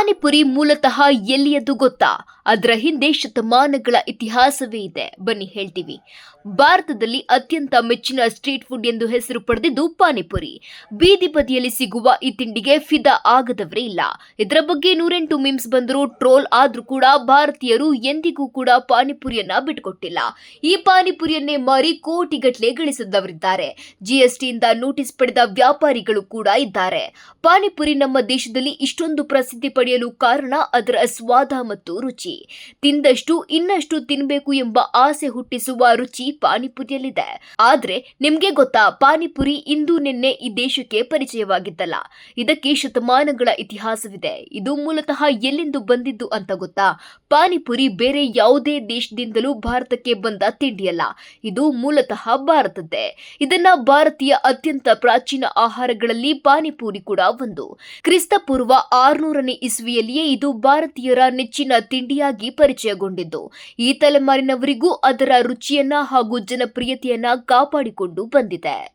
ಪಾನಿಪುರಿ ಮೂಲತಃ ಎಲ್ಲಿಯದು ಗೊತ್ತಾ? ಅದರ ಹಿಂದೆ ಶತಮಾನಗಳ ಇತಿಹಾಸವೇ ಇದೆ. ಬನ್ನಿ ಹೇಳ್ತೀವಿ. ಭಾರತದಲ್ಲಿ ಅತ್ಯಂತ ಮೆಚ್ಚಿನ ಸ್ಟ್ರೀಟ್ ಫುಡ್ ಎಂದು ಹೆಸರು ಪಡೆದಿದ್ದು ಪಾನಿಪುರಿ. ಬೀದಿ ಬದಿಯಲ್ಲಿ ಸಿಗುವ ಈ ತಿಂಡಿಗೆ ಫಿದಾ ಆಗದವರೇ ಇಲ್ಲ. ಇದರ ಬಗ್ಗೆ ನೂರೆಂಟು ಮಿಮ್ಸ್ ಬಂದರೂ ಟ್ರೋಲ್ ಆದ್ರೂ ಕೂಡ ಭಾರತೀಯರು ಎಂದಿಗೂ ಕೂಡ ಪಾನಿಪುರಿಯನ್ನ ಬಿಟ್ಕೊಟ್ಟಿಲ್ಲ ಈ ಪಾನಿಪುರಿಯನ್ನೇ ಮಾರಿ ಕೋಟಿಗಟ್ಟಲೆ ಗಳಿಸಿದವರಿದ್ದಾರೆ. ಜಿಎಸ್ಟಿಯಿಂದ ನೋಟಿಸ್ ಪಡೆದ ವ್ಯಾಪಾರಿಗಳು ಕೂಡ ಇದ್ದಾರೆ. ಪಾನಿಪುರಿ ನಮ್ಮ ದೇಶದಲ್ಲಿ ಇಷ್ಟೊಂದು ಪ್ರಸಿದ್ಧಿ ಪಡೆಯಲು ಕಾರಣ ಅದರ ಸ್ವಾದ ಮತ್ತು ರುಚಿ. ತಿಂದಷ್ಟು ಇನ್ನಷ್ಟು ತಿನ್ಬೇಕು ಎಂಬ ಆಸೆ ಹುಟ್ಟಿಸುವ ರುಚಿ ಪಾನಿಪುರಿಯಲ್ಲಿದೆ. ಆದ್ರೆ ನಿಮ್ಗೆ ಗೊತ್ತಾ, ಪಾನಿಪುರಿ ಇಂದು ನಿನ್ನೆ ಈ ದೇಶಕ್ಕೆ ಪರಿಚಯವಾಗಿದ್ದಲ್ಲ. ಇದಕ್ಕೆ ಶತಮಾನಗಳ ಇತಿಹಾಸವಿದೆ. ಇದು ಮೂಲತಃ ಎಲ್ಲಿಂದು ಬಂದಿದ್ದು ಅಂತ ಗೊತ್ತಾ? ಪಾನಿಪುರಿ ಬೇರೆ ಯಾವುದೇ ದೇಶದಿಂದಲೂ ಭಾರತಕ್ಕೆ ಬಂದ ತಿಂಡಿಯಲ್ಲ. ಇದು ಮೂಲತಃ ಭಾರತದ್ದೇ. ಇದನ್ನ ಭಾರತೀಯ ಅತ್ಯಂತ ಪ್ರಾಚೀನ ಆಹಾರಗಳಲ್ಲಿ ಪಾನಿಪುರಿ ಕೂಡ ಒಂದು. ಕ್ರಿಸ್ತ ಪೂರ್ವ ಆರ್ನೂರನೇ ಇಸ್ವಿಯಲ್ಲಿಯೇ ಇದು ಭಾರತೀಯರ ನೆಚ್ಚಿನ ತಿಂಡಿಯಾಗಿ ಪರಿಚಯಗೊಂಡಿದ್ದು. ಈ ತಲೆಮಾರಿನವರಿಗೂ ಅದರ ರುಚಿಯನ್ನ ಹಾಗೂ ಜನಪ್ರಿಯತೆಯನ್ನ ಕಾಪಾಡಿಕೊಂಡು ಬಂದಿದೆ.